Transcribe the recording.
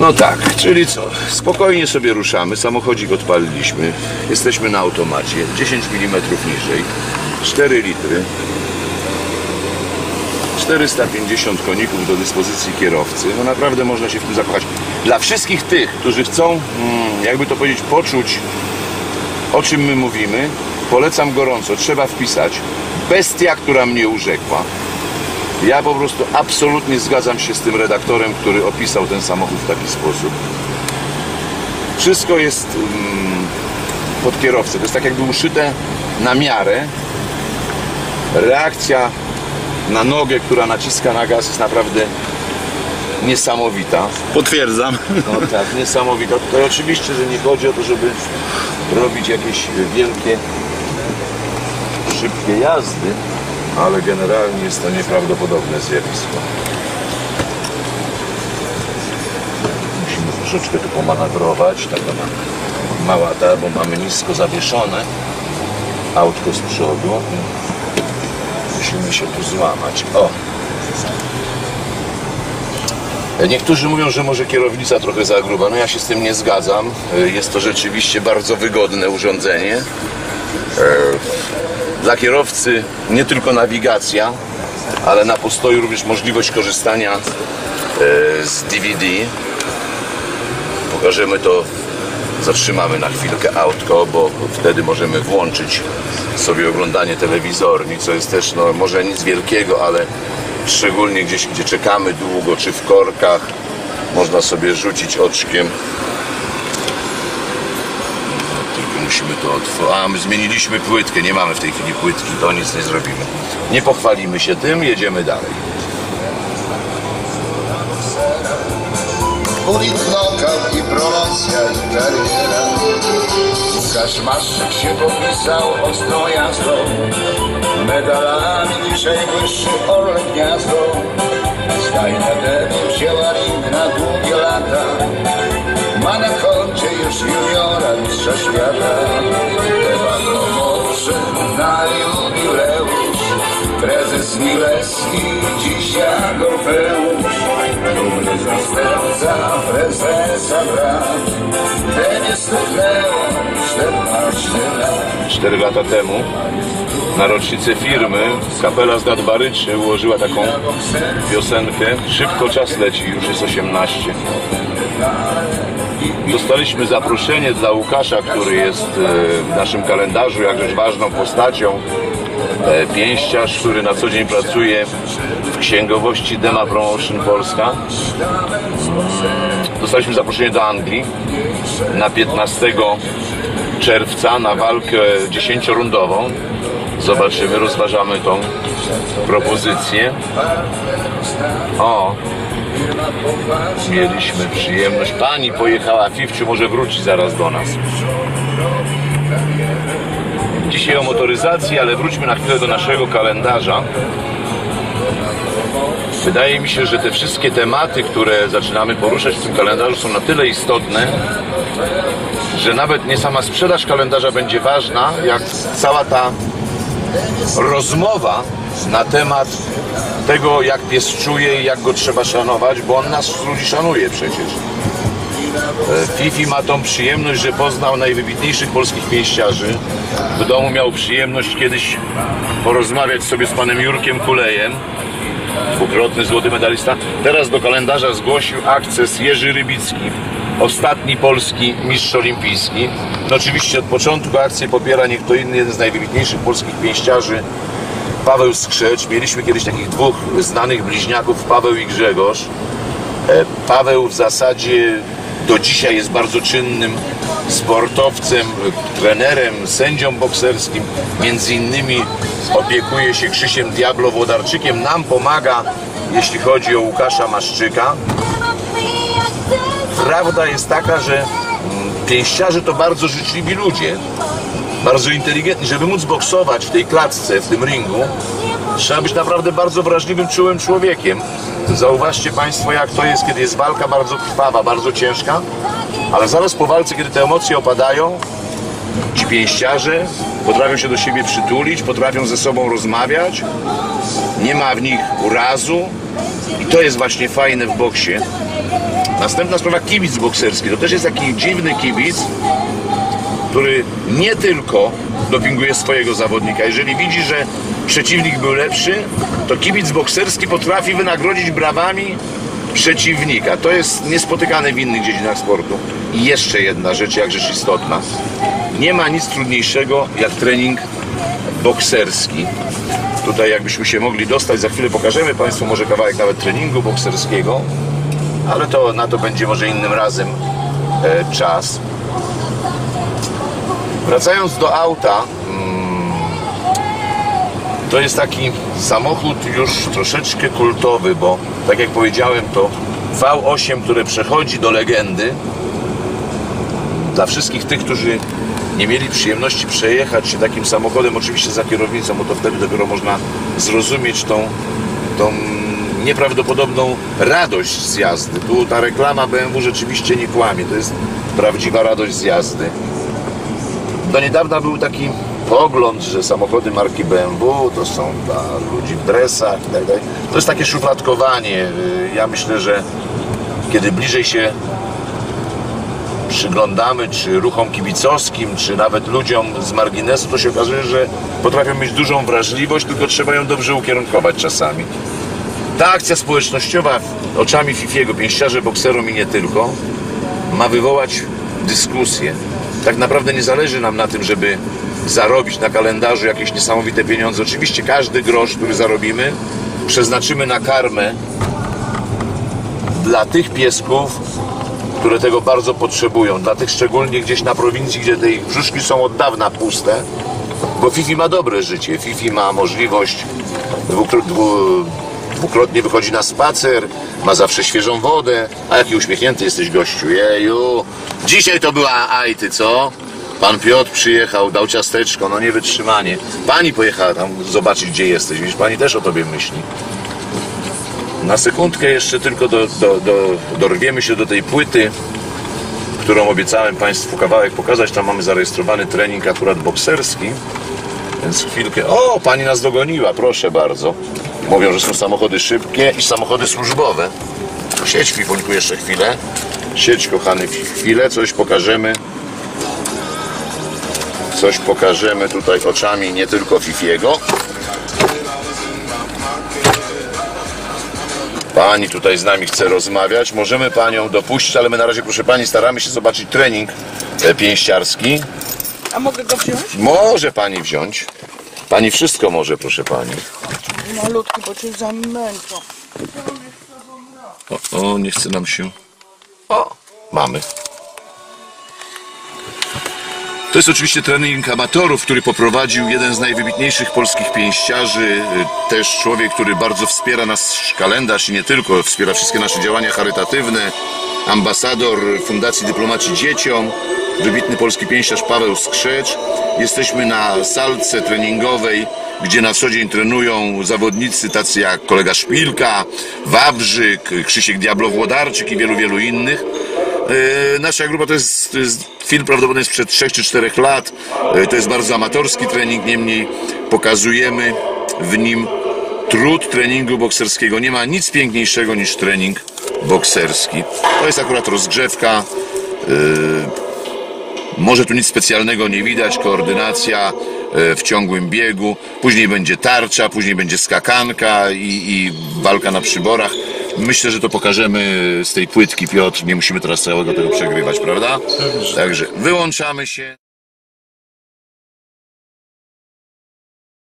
No tak, czyli co? Spokojnie sobie ruszamy, samochodzik odpaliliśmy, jesteśmy na automacie, 10 mm niżej, 4 litry, 450 koników do dyspozycji kierowcy. No naprawdę można się w tym zakochać. Dla wszystkich tych, którzy chcą, mm, jakby to powiedzieć, poczuć o czym my mówimy, polecam gorąco, trzeba wpisać bestia, która mnie urzekła. Ja po prostu absolutnie zgadzam się z tym redaktorem, który opisał ten samochód w taki sposób. Wszystko jest mm, pod kierowcę. To jest tak jakby uszyte na miarę. Reakcja na nogę, która naciska na gaz jest naprawdę niesamowita. Potwierdzam. No tak, niesamowita. Tutaj oczywiście, że nie chodzi o to, żeby robić jakieś wielkie, szybkie jazdy, ale generalnie jest to nieprawdopodobne zjawisko. Musimy troszeczkę tu pomanewrować, taka ma- mała ta, bo mamy nisko zawieszone autko z przodu. Musimy się tu złamać. O! Niektórzy mówią, że może kierownica trochę za gruba. No ja się z tym nie zgadzam. Jest to rzeczywiście bardzo wygodne urządzenie. Dla kierowcy nie tylko nawigacja, ale na postoju również możliwość korzystania e, z DVD. Pokażemy to, zatrzymamy na chwilkę autko, bo wtedy możemy włączyć sobie oglądanie telewizorni, co jest też no, może nic wielkiego, ale szczególnie gdzieś, gdzie czekamy długo, czy w korkach, można sobie rzucić oczkiem. Musimy to otworzyć. A, my zmieniliśmy płytkę, nie mamy w tej chwili płytki, to nic nie zrobimy. Nie pochwalimy się tym, jedziemy dalej. Politnokał i promocja i kariera Łukasz Maszczyk się popisał ostro jazdą Medalami dzisiaj wyższy orle gniazdo Stajna debiut wzięła ring na długie lata już juniora mistrza świata Ewa pomoże na jubileusz Prezes Milewski dziś jak Orfeusz Dumny zastępca prezesa brat Ten stopnęło 14 lat. 4 lata temu na rocznicę firmy kapela z Nadbaryczy ułożyła taką piosenkę Szybko czas leci, już jest 18 Dostaliśmy zaproszenie dla Łukasza, który jest e, w naszym kalendarzu jakże ważną postacią e, Pięściarz, który na co dzień pracuje w księgowości Dema Promotion Polska Dostaliśmy zaproszenie do Anglii na 15 czerwca na walkę dziesięciorundową. Zobaczymy, rozważamy tą propozycję. O, mieliśmy przyjemność. Pani pojechała, Fifciu może wróci zaraz do nas. Dzisiaj o motoryzacji, ale wróćmy na chwilę do naszego kalendarza. Wydaje mi się, że te wszystkie tematy, które zaczynamy poruszać w tym kalendarzu są na tyle istotne, że nawet nie sama sprzedaż kalendarza będzie ważna, jak cała ta rozmowa na temat tego, jak pies czuje i jak go trzeba szanować, bo on nas ludzi szanuje przecież. E, Fifi ma tą przyjemność, że poznał najwybitniejszych polskich pięściarzy. W domu miał przyjemność kiedyś porozmawiać sobie z panem Jurkiem Kulejem, dwukrotny złoty medalista. Teraz do kalendarza zgłosił akces Jerzy Rybicki, ostatni polski mistrz olimpijski. No oczywiście od początku akcję popiera nie kto inny, jeden z najwybitniejszych polskich pięściarzy, Paweł Skrzecz. Mieliśmy kiedyś takich dwóch znanych bliźniaków, Paweł i Grzegorz. E, Paweł w zasadzie do dzisiaj jest bardzo czynnym sportowcem, trenerem, sędzią bokserskim. Między innymi opiekuje się Krzysiem Diablo Włodarczykiem. Nam pomaga, jeśli chodzi o Łukasza Maszczyka. Prawda jest taka, że mm, pięściarze to bardzo życzliwi ludzie, bardzo inteligentni. Żeby móc boksować w tej klatce, w tym ringu, trzeba być naprawdę bardzo wrażliwym, czułym człowiekiem. Zauważcie Państwo, jak to jest, kiedy jest walka bardzo krwawa, bardzo ciężka, ale zaraz po walce, kiedy te emocje opadają, ci pięściarze potrafią się do siebie przytulić, potrafią ze sobą rozmawiać, nie ma w nich urazu i to jest właśnie fajne w boksie, Następna sprawa, kibic bokserski. To też jest taki dziwny kibic, który nie tylko dopinguje swojego zawodnika. Jeżeli widzi, że przeciwnik był lepszy, to kibic bokserski potrafi wynagrodzić brawami przeciwnika. To jest niespotykane w innych dziedzinach sportu. I jeszcze jedna rzecz, jak istotna. Nie ma nic trudniejszego jak trening bokserski. Tutaj jakbyśmy się mogli dostać, za chwilę pokażemy Państwu może kawałek nawet treningu bokserskiego, ale to na to będzie może innym razem e, czas. Wracając do auta, mm, to jest taki samochód już troszeczkę kultowy, bo tak jak powiedziałem, to V8, które przechodzi do legendy. Dla wszystkich tych, którzy nie mieli przyjemności przejechać się takim samochodem, oczywiście za kierownicą, bo to wtedy dopiero można zrozumieć tą, tą nieprawdopodobną radość z jazdy. Tu ta reklama BMW rzeczywiście nie kłamie, to jest prawdziwa radość z jazdy. Do niedawna był taki pogląd, że samochody marki BMW to są dla ludzi w dresach i tak. To jest takie szufladkowanie. Ja myślę, że kiedy bliżej się przyglądamy, czy ruchom kibicowskim, czy nawet ludziom z marginesu, to się okazuje, że potrafią mieć dużą wrażliwość, tylko trzeba ją dobrze ukierunkować czasami. Ta akcja społecznościowa oczami Fifiego, pięściarze bokserom i nie tylko, ma wywołać dyskusję. Tak naprawdę nie zależy nam na tym, żeby zarobić na kalendarzu jakieś niesamowite pieniądze. Oczywiście każdy grosz, który zarobimy, przeznaczymy na karmę dla tych piesków, które tego bardzo potrzebują. Dla tych szczególnie gdzieś na prowincji, gdzie te ich brzuszki są od dawna puste. Bo Fifi ma dobre życie. Fifi ma możliwość dwukro- dwu, dwukrotnie wychodzi na spacer, ma zawsze świeżą wodę. A jaki uśmiechnięty jesteś gościu. Jeju. Dzisiaj to była ajty, co? Pan Piotr przyjechał, dał ciasteczko, no nie wytrzymanie. Pani pojechała tam zobaczyć, gdzie jesteś. Widzisz, pani też o tobie myśli. Na sekundkę jeszcze tylko do, do, do, dorwiemy się do tej płyty, którą obiecałem Państwu kawałek pokazać. Tam mamy zarejestrowany trening akurat bokserski. Więc chwilkę. O, pani nas dogoniła, proszę bardzo. Mówią, że są samochody szybkie i samochody służbowe. Siedź, Fifuńku, jeszcze chwilę. Siedź, kochany, chwilę, coś pokażemy. Coś pokażemy tutaj oczami nie tylko Fifiego. Pani tutaj z nami chce rozmawiać. Możemy panią dopuścić, ale my na razie, proszę pani, staramy się zobaczyć trening e, pięściarski. A mogę go wziąć? Może pani wziąć. Pani wszystko może, proszę pani. Malutki, bo cię zamęczą. O, o, nie chce nam się. O, mamy. To jest oczywiście trening amatorów, który poprowadził jeden z najwybitniejszych polskich pięściarzy. Też człowiek, który bardzo wspiera nasz kalendarz i nie tylko, wspiera wszystkie nasze działania charytatywne. Ambasador Fundacji Dyplomacji Dzieciom, wybitny polski pięściarz Paweł Skrzecz. Jesteśmy na salce treningowej, gdzie na co dzień trenują zawodnicy tacy jak kolega Szpilka, Wawrzyk, Krzysiek Diablo-Włodarczyk i wielu, wielu innych. E, Nasza grupa to jest, to jest film prawdopodobnie sprzed 3 czy 4 lat. E, To jest bardzo amatorski trening, niemniej pokazujemy w nim trud treningu bokserskiego. Nie ma nic piękniejszego niż trening bokserski. To jest akurat rozgrzewka. E, Może tu nic specjalnego nie widać, koordynacja e, w ciągłym biegu, później będzie tarcza, później będzie skakanka i, i walka na przyborach. Myślę, że to pokażemy z tej płytki, Piotr, nie musimy teraz całego tego przegrywać, prawda? Także wyłączamy się.